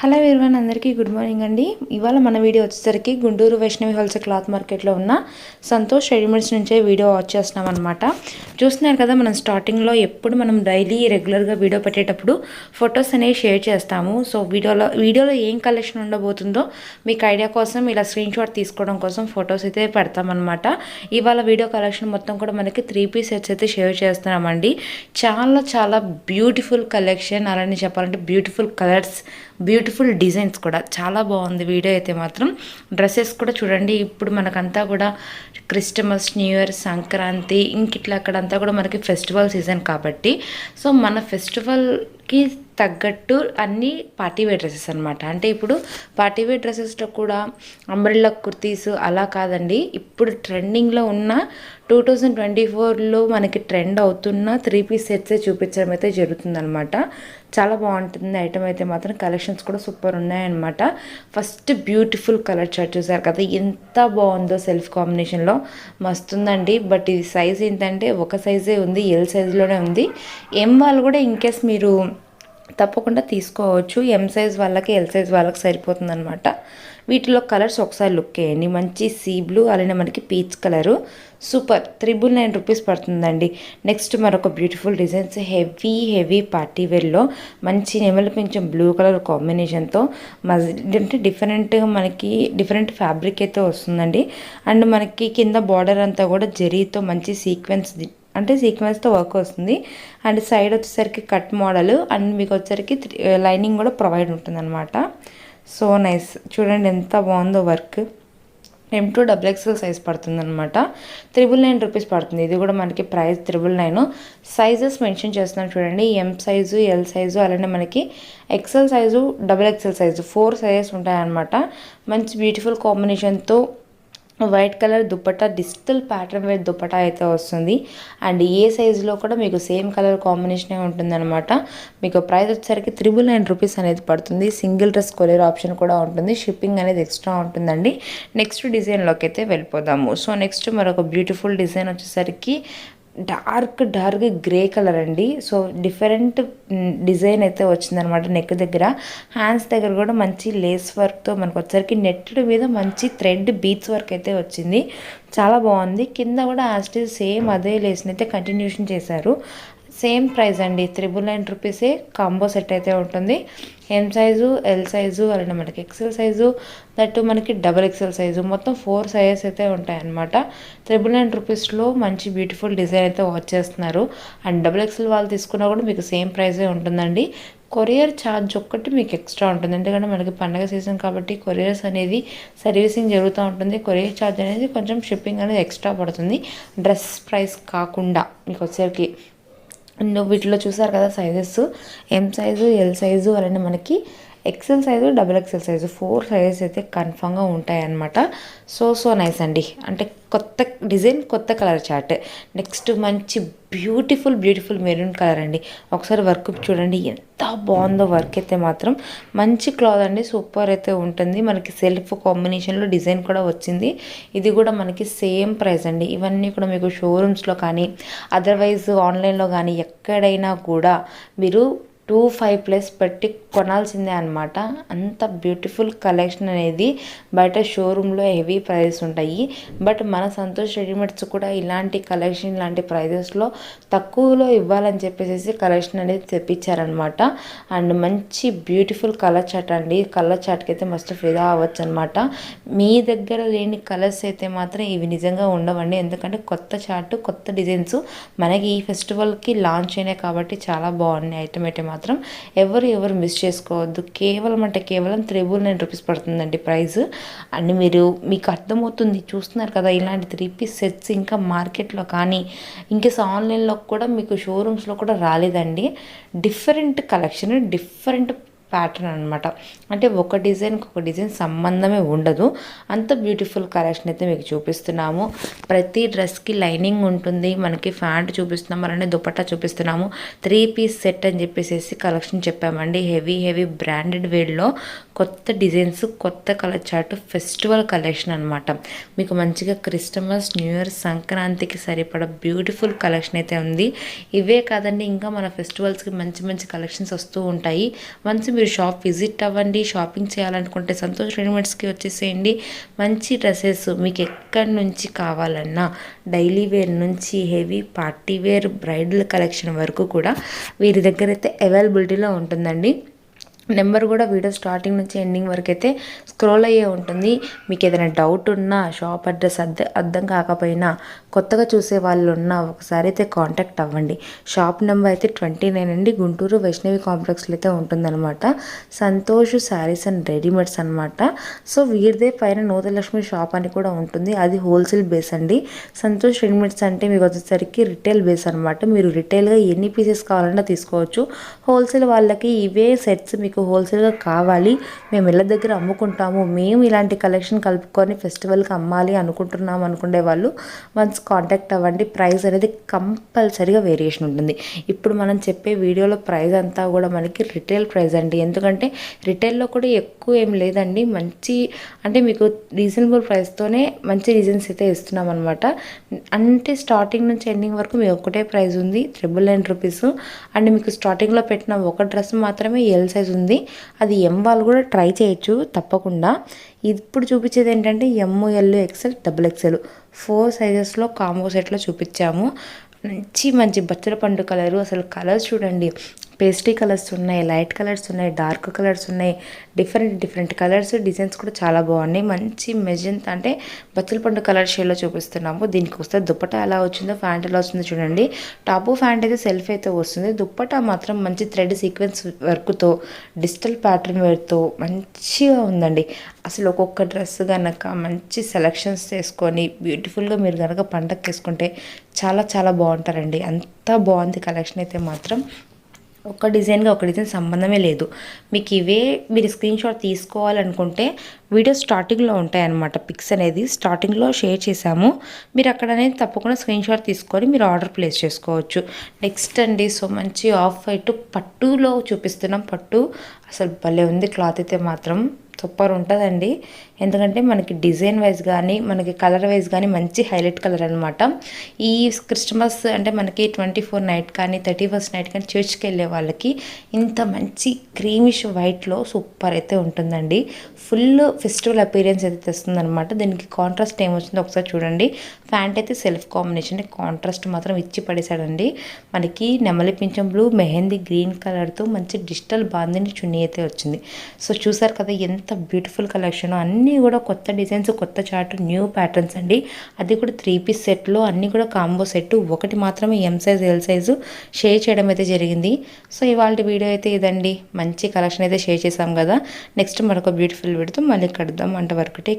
Hello everyone అందరికీ good morning అండి. ఇవాళ మన వీడియో వచ్చేసరికి గుంటూరు వైష్ణవి హోల్సేల్ క్లాత్ మార్కెట్లో ఉన్న సంతోష్ రెడీమేడ్స్ నుంచే వీడియో వాచ్ చేస్తున్నాం అనమాట చూస్తున్నారు కదా మనం స్టార్టింగ్లో ఎప్పుడు మనం డైలీ రెగ్యులర్గా వీడియో పెట్టేటప్పుడు ఫొటోస్ అనేవి షేర్ చేస్తాము. సో వీడియోలో వీడియోలో ఏం కలెక్షన్ ఉండబోతుందో మీకు ఐడియా కోసం ఇలా స్క్రీన్ షాట్ తీసుకోవడం కోసం ఫొటోస్ అయితే పెడతామన్నమాట. ఇవాళ వీడియో కలెక్షన్ మొత్తం కూడా మనకి త్రీ పీస్ సెట్స్ అయితే షేర్ చేస్తున్నామండి. చాలా చాలా బ్యూటిఫుల్ కలెక్షన్. అలానే చెప్పాలంటే బ్యూటిఫుల్ కలర్స్ బ్యూటిఫుల్ డిజైన్స్ కూడా. చాలా బాగుంది వీడియో అయితే మాత్రం. డ్రెస్సెస్ కూడా చూడండి. ఇప్పుడు మనకంతా కూడా క్రిస్టమస్ న్యూ ఇయర్ సంక్రాంతి ఇంక ఇట్లా అక్కడంతా కూడా మనకి ఫెస్టివల్ సీజన్ కాబట్టి. సో మన ఫెస్టివల్ కి తగ్గట్టు అన్ని పార్టీవేర్ డ్రెస్సెస్ అనమాట అంటే ఇప్పుడు పార్టీవేర్ డ్రెస్సెస్లో కూడా అంబ్రెల్లా కుర్తీస్ అలా కాదండి. ఇప్పుడు ట్రెండింగ్లో ఉన్న టూ థౌజండ్ ట్వంటీ ఫోర్లో మనకి ట్రెండ్ అవుతున్న త్రీ పీస్ సెట్సే చూపించడం అయితే జరుగుతుందనమాట చాలా బాగుంటుంది. ఐటమ్ అయితే మాత్రం కలెక్షన్స్ కూడా సూపర్ ఉన్నాయన్నమాట. ఫస్ట్ బ్యూటిఫుల్ కలర్ షర్ట్ చూసారు కదా ఎంత బాగుందో సెల్ఫ్ కాంబినేషన్లో. మస్తుందండి. బట్ ఇది సైజ్ ఏంటంటే ఒక సైజే ఉంది ఎల్ సైజులోనే ఉంది. ఎం వాళ్ళు కూడా ఇన్ కేస్ మీరు తప్పకుండా తీసుకోవచ్చు. ఎం సైజ్ వాళ్ళకి ఎల్ సైజ్ వాళ్ళకి సరిపోతుంది అనమాట వీటిలో కలర్స్ ఒకసారి లుక్ వేయండి మంచి సీ బ్లూ అలానే మనకి peach colour super triple nine rupees పడుతుందండి. నెక్స్ట్ మరొక beautiful designs heavy heavy party వేర్లో మంచి నెమలి కొంచెం బ్లూ కలర్ కాంబినేషన్తో అంటే డిఫరెంట్గా మనకి డిఫరెంట్ ఫ్యాబ్రిక్ అయితే వస్తుందండి. అండ్ మనకి కింద బార్డర్ అంతా కూడా జరీతో మంచి సీక్వెన్స్ అంటే సీక్వెన్స్తో వర్క్ వస్తుంది. అండ్ సైడ్ వచ్చేసరికి కట్ మోడల్ అండ్ మీకు వచ్చేసరికి లైనింగ్ uh, కూడా ప్రొవైడ్ ఉంటుంది అనమాట సో నైస్ చూడండి ఎంత బాగుందో work M two double XL size పడుతుంది అనమాట త్రిబుల్ నైన్ రూపీస్ పడుతుంది. ఇది కూడా మనకి price triple nine sizes mention చేస్తున్నాను చూడండి. ఎం సైజు ఎల్ సైజు అలానే మనకి XL size double XL size four sizes ఉంటాయన్నమాట. మంచి బ్యూటిఫుల్ కాంబినేషన్తో white colour dupatta digital pattern wear dupatta అయితే వస్తుంది. అండ్ ఏ సైజులో కూడా మీకు సేమ్ కలర్ కాంబినేషనే ఉంటుందన్నమాట. మీకు ప్రైస్ వచ్చేసరికి త్రిబుల్ నైన్ రూపీస్ అనేది పడుతుంది. సింగిల్ డ్రెస్ కొరియర్ ఆప్షన్ కూడా ఉంటుంది. షిప్పింగ్ అనేది ఎక్స్ట్రా ఉంటుందండి. నెక్స్ట్ డిజైన్లోకి అయితే వెళ్ళిపోదాము. సో నెక్స్ట్ మరొక బ్యూటిఫుల్ డిజైన్ వచ్చేసరికి డార్క్ డార్క్ గ్రే కలర్ అండి. సో డిఫరెంట్ డిజైన్ అయితే వచ్చిందనమాట నెక్ దగ్గర. హ్యాండ్స్ దగ్గర కూడా మంచి లేస్ వర్క్తో మనకు వచ్చరికి నెట్టెడ్ మీద మంచి థ్రెడ్ బీట్స్ వర్క్ అయితే వచ్చింది. చాలా బాగుంది. కింద కూడా యాస్టిల్ సేమ్ అదే లేస్ని అయితే కంటిన్యూషన్ చేశారు. సేమ్ ప్రైస్ అండి. త్రిబుల్ నైన్ రూపీసే కాంబో సెట్ అయితే ఉంటుంది. ఎం సైజు ఎల్ సైజు అలానే మనకి ఎక్సెల్ సైజు దట్టు మనకి డబల్ ఎక్సెల్ సైజు మొత్తం ఫోర్ సైజెస్ అయితే ఉంటాయన్నమాట. త్రిబుల్ నైన్ రూపీస్లో మంచి బ్యూటిఫుల్ డిజైన్ అయితే వాచ్ చేస్తున్నారు. అండ్ డబుల్ ఎక్సెల్ వాళ్ళు తీసుకున్నా కూడా మీకు సేమ్ ప్రైజే ఉంటుందండి. కొరియర్ ఛార్జ్ ఒక్కటి మీకు ఎక్స్ట్రా ఉంటుంది. ఎందుకంటే మనకి పండగ సీజన్ కాబట్టి కొరియర్స్ అనేది సర్వీసింగ్ జరుగుతూ ఉంటుంది. కొరియర్ ఛార్జ్ అనేది కొంచెం షిప్పింగ్ అనేది ఎక్స్ట్రా పడుతుంది. డ్రెస్ ప్రైస్ కాకుండా మీకు వచ్చేసరికి వీటిలో చూసారు కదా sizes M size L size అలానే మనకి XL size double XL size four sizes అయితే కన్ఫామ్గా ఉంటాయన్నమాట. సో సో నైస్ అండి. అంటే కొత్త డిజైన్ కొత్త కలర్ చార్ట్ నెక్స్ట్ మంచి బ్యూటిఫుల్ బ్యూటిఫుల్ మెరూన్ కలర్ అండి. ఒకసారి వర్క్ చూడండి ఎంత బాగుందో వర్క్ అయితే మాత్రం. మంచి క్లాత్ అండి సూపర్ అయితే ఉంటుంది. మనకి సెల్ఫ్ కాంబినేషన్లో డిజైన్ కూడా వచ్చింది. ఇది కూడా మనకి సేమ్ ప్రైస్ అండి. ఇవన్నీ కూడా మీకు షోరూమ్స్లో కానీ అదర్వైజ్ ఆన్లైన్లో కానీ ఎక్కడైనా కూడా మీరు టూ ఫైవ్ ప్లస్ పెట్టి కొనాల్సిందే అనమాట అంత బ్యూటిఫుల్ కలెక్షన్ అనేది బయట షోరూంలో హెవీ ప్రైజెస్ ఉంటాయి. బట్ మన సంతోష్ రెడీమేడ్స్ కూడా ఇలాంటి కలెక్షన్ ఇలాంటి ప్రైజెస్లో తక్కువలో ఇవ్వాలని చెప్పేసి కలెక్షన్ అనేది తెప్పించారనమాట అండ్ మంచి బ్యూటిఫుల్ కలర్ చాట్ అండి. కలర్ చాట్కి అయితే మస్తు ఫిదా అవ్వచ్చు అనమాట మీ దగ్గర లేని కలర్స్ అయితే మాత్రం ఇవి నిజంగా ఉండవండి. ఎందుకంటే కొత్త చార్ట్ కొత్త డిజైన్స్ మనకి ఈ ఫెస్టివల్కి లాంచ్ అయినాయి కాబట్టి చాలా బాగున్నాయి ఐటమ్ అయితే మాత్రం. మాత్రం ఎవరు ఎవరు మిస్ చేసుకోవద్దు. కేవలం అంటే కేవలం త్రిబుల్ నైన్ రూపీస్ పడుతుందండి ప్రైస్. అండ్ మీరు మీకు అర్థమవుతుంది. చూస్తున్నారు కదా ఇలాంటి త్రీ పీస్ సెట్స్ ఇంకా మార్కెట్లో కానీ ఇంకా ఆన్లైన్లో కూడా మీకు షోరూమ్స్లో కూడా రాలేదండి. డిఫరెంట్ కలెక్షన్ డిఫరెంట్ ప్యాటర్న్ అనమాట అంటే ఒక డిజైన్కి ఒక డిజైన్ సంబంధమే ఉండదు. అంత బ్యూటిఫుల్ కలెక్షన్ అయితే మీకు చూపిస్తున్నాము. ప్రతి డ్రెస్కి లైనింగ్ ఉంటుంది. మనకి ఫ్యాంట్ చూపిస్తున్నాము. అలానే దుపట్టా చూపిస్తున్నాము. త్రీ పీస్ సెట్ అని చెప్పేసి కలెక్షన్ చెప్పామండి. హెవీ హెవీ బ్రాండెడ్ వేడ్లో కొత్త డిజైన్స్ కొత్త కలర్ చార్ట్ ఫెస్టివల్ కలెక్షన్ అనమాట మీకు మంచిగా క్రిస్టమస్ న్యూ ఇయర్ సంక్రాంతికి సరిపడ బ్యూటిఫుల్ కలెక్షన్ అయితే ఉంది. ఇవే కాదండి ఇంకా మన ఫెస్టివల్స్కి మంచి మంచి కలెక్షన్స్ వస్తూ ఉంటాయి. వన్స్ మీరు షాప్ విజిట్ అవ్వండి షాపింగ్ చేయాలనుకుంటే సంతోష్ రెడీమేడ్స్కి వచ్చేసేయండి. మంచి డ్రెస్సెస్ మీకు ఎక్కడి నుంచి కావాలన్నా డైలీ వేర్ నుంచి heavy party wear bridal collection వరకు కూడా వీరి దగ్గర అయితే అవైలబిలిటీలో ఉంటుందండి. నెంబర్ కూడా వీడియో స్టార్టింగ్ నుంచి ఎండింగ్ వరకు అయితే స్క్రోల్ అయ్యే ఉంటుంది. మీకు ఏదైనా డౌట్ ఉన్నా షాప్ అడ్రస్ అద్దె అర్థం కాకపోయినా కొత్తగా చూసే వాళ్ళు ఉన్నా ఒకసారి అయితే కాంటాక్ట్ అవ్వండి. షాప్ నెంబర్ అయితే ట్వంటీ నైన్ అండి. గుంటూరు వైష్ణవి కాంప్లెక్స్లో అయితే ఉంటుందన్నమాట. సంతోష్ శారీస్ అండ్ రెడీమేడ్స్ అనమాట సో వీరిదే పైన నూతలక్ష్మి షాప్ అని కూడా ఉంటుంది. అది హోల్సేల్ బేస్ అండి. సంతోష్ రెడీమేడ్స్ అంటే మీకు వచ్చేసరికి రిటైల్ బేస్ అనమాట మీరు రిటైల్గా ఎన్ని పీసెస్ కావాలన్నా తీసుకోవచ్చు. హోల్సేల్ వాళ్ళకి ఇవే సెట్స్ మీకు మీకు హోల్సేల్గా కావాలి మేము ఇళ్ళ దగ్గర అమ్ముకుంటాము మేము ఇలాంటి కలెక్షన్ కలుపుకొని ఫెస్టివల్కి అమ్మాలి అనుకుంటున్నాం అనుకునే వాళ్ళు వన్స్ కాంటాక్ట్ అవ్వండి. ప్రైస్ అనేది కంపల్సరీగా వేరియేషన్ ఉంటుంది. ఇప్పుడు మనం చెప్పే వీడియోలో ప్రైస్ అంతా కూడా మనకి రిటైల్ ప్రైస్ అండి. ఎందుకంటే రిటైల్లో కూడా ఎక్కువ ఏం లేదండి. మంచి అంటే మీకు రీజనబుల్ ప్రైస్తోనే మంచి రీజన్స్ అయితే ఇస్తున్నాం అనమాట అంటే స్టార్టింగ్ నుంచి ఎండింగ్ వరకు మీకు ఒకటే ప్రైస్ ఉంది ట్రిపుల్ నైన్ రూపీస్. అండ్ మీకు స్టార్టింగ్లో పెట్టిన ఒక డ్రెస్ మాత్రమే ఎల్ సైజ్ ఉంది. ఉంది అది ఎం వాళ్ళు కూడా ట్రై చేయొచ్చు తప్పకుండా. ఇప్పుడు చూపించేది ఏంటంటే M L XL double XL four సైజెస్లో combo సెట్లో చూపించాము. మంచి మంచి బచ్చల పండు కలరు అసలు కలర్స్ చూడండి. పేస్టీ కలర్స్ ఉన్నాయి లైట్ కలర్స్ ఉన్నాయి డార్క్ కలర్స్ ఉన్నాయి డిఫరెంట్ డిఫరెంట్ కలర్స్ డిజైన్స్ కూడా చాలా బాగున్నాయి. మంచి మెజెంట్ అంటే బచ్చల పండు కలర్ షేడ్లో చూపిస్తున్నాము. దీనికి వస్తే దుప్పట ఎలా వచ్చిందో ఫ్యాంట్ ఎలా వస్తుందో చూడండి. టాపు ఫ్యాంట్ అయితే సెల్ఫ్ అయితే వస్తుంది. దుప్పట మాత్రం మంచి థ్రెడ్ సీక్వెన్స్ వర్క్తో డిజిటల్ ప్యాటర్న్ వేర్తో మంచిగా ఉందండి. అసలు ఒక్కొక్క డ్రెస్ కనుక మంచి సెలెక్షన్స్ చేసుకొని బ్యూటిఫుల్గా మీరు కనుక పండగ చేసుకుంటే చాలా చాలా బాగుంటారండి. అంత బాగుంది కలెక్షన్ అయితే మాత్రం. ఒక డిజైన్గా ఒక డిజైన్ సంబంధమే లేదు. మీకు ఇవే మీరు స్క్రీన్ షాట్ తీసుకోవాలనుకుంటే వీడియో స్టార్టింగ్లో ఉంటాయన్నమాట. పిక్స్ అనేది స్టార్టింగ్లో షేర్ చేశాము. మీరు అక్కడ అనేది తప్పకుండా స్క్రీన్ షాట్ తీసుకొని మీరు ఆర్డర్ ప్లేస్ చేసుకోవచ్చు. నెక్స్ట్ అండి సో మంచి ఆఫ్ వైట్ పట్టులో చూపిస్తున్నాం. పట్టు అసలు భలే ఉంది. క్లాత్ అయితే మాత్రం సూపర్ ఉంటుందండి. ఎందుకంటే మనకి డిజైన్ వైజ్ కానీ మనకి కలర్ వైజ్ కానీ మంచి హైలైట్ కలర్ అనమాట ఈ క్రిస్మస్ అంటే మనకి ట్వంటీ ఫోర్ నైట్ కానీ థర్టీ ఫస్ట్ నైట్ కానీ చర్చ్కి వెళ్ళే వాళ్ళకి ఇంత మంచి క్రీమిష్ వైట్లో సూపర్ అయితే ఉంటుందండి. ఫుల్ ఫెస్టివల్ అపీరియన్స్ అయితే తెస్తుంది అనమాట దీనికి కాంట్రాస్ట్ ఏమొచ్చిందో ఒకసారి చూడండి. ప్యాంట్ అయితే సెల్ఫ్ కాంబినేషన్ కాంట్రాస్ట్ మాత్రం ఇచ్చి పడేశాడండి. మనకి నెమలి పింఛం బ్లూ మెహందీ గ్రీన్ కలర్తో మంచి డిజిటల్ బాందిని చున్నీ అయితే వచ్చింది. సో చూసారు కదా ఎంత బ్యూటిఫుల్ కలెక్షన్ అన్ని కూడా కొత్త డిజైన్స్ కొత్త చార్ట్ న్యూ ప్యాటర్న్స్ అండి. అది కూడా త్రీ పీస్ సెట్లో అన్నీ కూడా కాంబో సెట్ ఒకటి మాత్రమే M size L size share చేయడం అయితే జరిగింది. సో ఇవాళ వీడియో అయితే ఇదండి. మంచి కలెక్షన్ అయితే షేర్ చేసాం కదా. నెక్స్ట్ మరొక బ్యూటిఫుల్ పెడుతూ మళ్ళీ కడదాం అంతవరకు టేక్